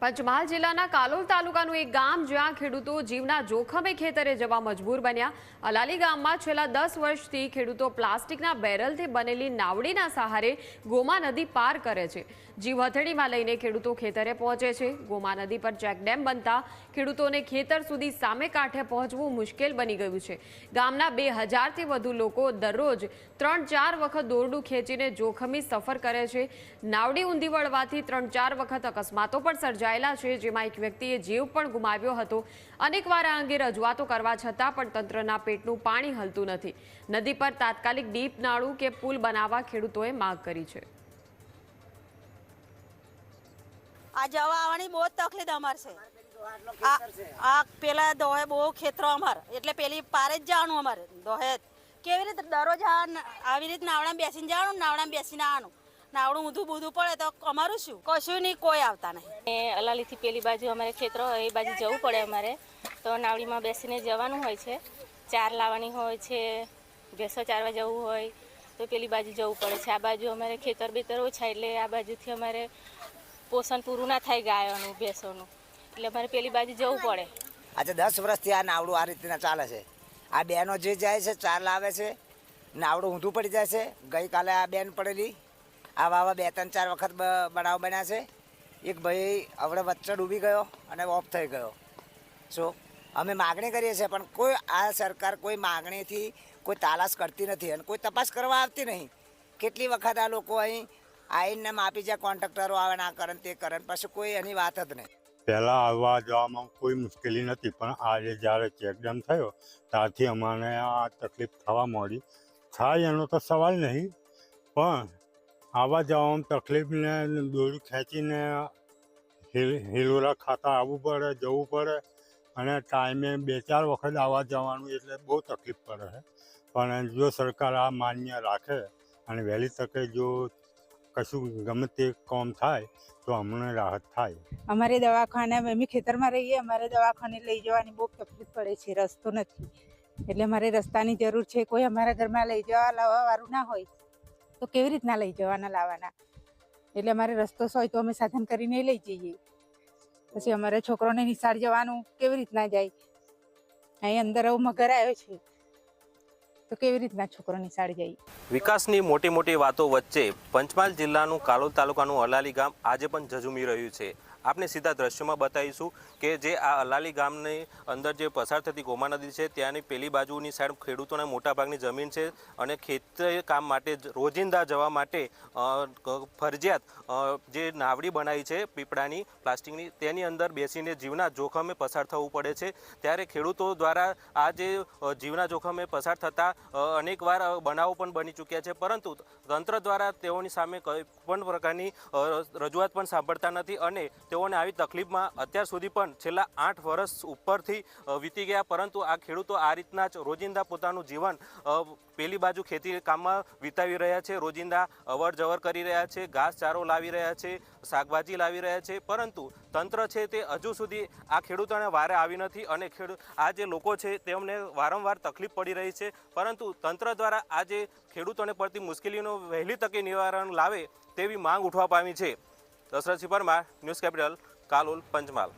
પંચમહાલ જિલ્લાના કાલોલ તાલુકાનું એક ગામ જ્યાં ખેડૂતો જીવના જોખમે ખેતરે જવા મજબૂર બન્યા. અલાલી ગામમાં છેલ્લા દસ વર્ષથી ખેડૂતો પ્લાસ્ટિકના બેરલથી બનેલી નાવડીના સહારે ગોમા નદી પાર કરે છે. જીવ હથેળીમાં લઈને ખેડૂતો ખેતરે પહોંચે છે. ગોમા નદી પર ચેકડેમ બનતા ખેડૂતોને ખેતર સુધી સામે કાંઠે પહોંચવું મુશ્કેલ બની ગયું છે. ગામના બે હજારથી વધુ લોકો દરરોજ ત્રણ ચાર વખત દોરડું ખેંચીને જોખમી સફર કરે છે. નાવડી ઊંધી વળવાથી ત્રણ ચાર વખત અકસ્માતો પણ સર્જાયેલા છે, જેમાં એક વ્યક્તિએ જીવ પણ ગુમાવ્યો હતો. અનેકવાર આ અંગે રજૂઆતો કરવા છતાં પણ તંત્રના પેટનું પાણી હલતું નથી. નદી પર તાત્કાલિક ડીપ નાળું કે પુલ બનાવવા ખેડૂતોએ માંગ કરી છે. આ જવા આવવાની બહુ તકલીફ અમાર છે. આ પેલા દોહે બહુ ખેતરો અમાર. એટલે પેલી પારે જ જવાનું અમારે, દોહે કેવી રીતે દરરોજ આવી રીતે નાવડા બેસીને જવાનું નાવડામાં બેસીને આવવાનું નાવડું ઊંધું બૂધું પડે તો અમારું શું? કશું નહીં કોઈ આવતા નહીં. અલાલીથી પેલી બાજુ અમારે ખેતરો હોય એ બાજુ જવું પડે અમારે. તો નાવડીમાં બેસીને જવાનું હોય છે. ચાર લાવવાની હોય છે ભેંસો ચારવા જવું હોય તો પેલી બાજુ જવું પડે છે. આ બાજુ અમારે ખેતર બેતર ઓછા એટલે આ બાજુથી અમારે પોષણ પૂરું ના થાય ગાયોનું ભેંસોનું. એટલે અમારે પેલી બાજુ જવું પડે. આજે દસ વર્ષથી આ નાવડું આ રીતના ચાલે છે. આ બેનો જે જાય છે ચાર લાવે છે નાવડું ઊંધું પડી જાય છે. ગઈકાલે આ બેન પડેલી. આવા આવા બે ત્રણ ચાર વખત બનાવ બન્યા છે. એક ભાઈ હવે વચ્ચે ડૂબી ગયો અને ઓફ થઈ ગયો. સો, અમે માગણી કરીએ છીએ, પણ કોઈ આ સરકાર કોઈ માગણીથી કોઈ તાલાશ કરતી નથી અને કોઈ તપાસ કરવા આવતી નહીં. કેટલી વખત આ લોકો અહીં આવીને માપી જાય કોન્ટ્રાક્ટરો આવે ના કરે તે કરે પછી કોઈ એની વાત જ નહીં. પહેલાં આવવા જવામાં કોઈ મુશ્કેલી નથી, પણ આજે જ્યારે ચેકડેમ થયો, ત્યારથી અમને આ તકલીફ થવા મળી થાય એનો તો સવાલ નહીં, પણ આવવા જવામાં તકલીફને દોરી ખેંચીને હિલ, હિલોરા ખાતા આવવું પડે, જવું પડે અને ટાઈમે બે ચાર વખત આવવા જવાનું એટલે બહુ તકલીફ પડે છે. પણ જો સરકાર આ માન્ય રાખે અને વહેલી તકે જો કશું ગમે તે કામ થાય, તો અમને રાહત થાય. અમારે દવાખાને, અમે ખેતરમાં રહીએ, અમારે દવાખાને લઈ જવાની બહુ તકલીફ પડે છે, રસ્તો નથી. એટલે અમારે રસ્તાની જરૂર છે, કોઈ અમારા ઘરમાં લઈ જવા, લાવવા વાળું ના હોય. તો કેવી રીતના લઈ જવાના લાવવાના? એટલે અમારે રસ્તો હોય તો અમે સાધન કરીને લઈ જઈએ. પછી અમારે છોકરોને નિશાળ જવાનું કેવી રીતના જાય? અહીં અંદર હવે મગર આવ્યો છે. તો કેવી રીતના છોકરો નિશાળ જાય? વિકાસની મોટી મોટી વાતો વચ્ચે પંચમહાલ જિલ્લાનું કાલોલ તાલુકાનું અલાલી ગામ આજે પણ ઝઝુમી રહ્યું છે. આપણે સીધા દ્રશ્યમાં બતાવીશું કે જે આ અલાલી ગામની અંદર જે પસાર થતી ગોમા નદી છે, ત્યાંની પેલી બાજુની સાઈડ ખેડૂતોને મોટાભાગની જમીન છે અને ખેતર કામ માટે રોજિંદા જવા માટે ફરજિયાત જે નાવડી બનાવી છે પીપળાની, પ્લાસ્ટિકની, તેની અંદર બેસીને જીવના જોખમે પસાર થવું પડે છે. ત્યારે ખેડૂતો દ્વારા આ જે જીવના જોખમે પસાર થતા અનેકવાર બનાવો પણ બની ચૂક્યા છે. પરંતુ તંત્ર દ્વારા તેઓની સામે કોઈ પણ પ્રકારની રજૂઆત પણ સાંભળતા નથી અને તેઓને આવી તકલીફમાં અત્યાર સુધી પણ છેલ્લા આઠ વર્ષ ઉપરથી વીતી ગયા. પરંતુ આ ખેડૂતો આ રીતના જ રોજિંદા પોતાનું જીવન પેલી બાજુ ખેતી કામમાં વિતાવી રહ્યા છે, રોજિંદા અવર જવર કરી રહ્યા છે ઘાસ ચારો લાવી રહ્યા છે, શાકભાજી લાવી રહ્યા છે. પરંતુ તંત્ર છે તે હજુ સુધી આ ખેડૂતોને વારે આવી નથી અને ખેડૂત આ જે લોકો છે તેમને વારંવાર તકલીફ પડી રહી છે. પરંતુ તંત્ર દ્વારા આ જે ખેડૂતોને પડતી મુશ્કેલીનું વહેલી તકે નિવારણ લાવે તેવી માંગ ઉઠવા પામી છે. Dashrathsinh Parmar news capital Kalol Panchmahal.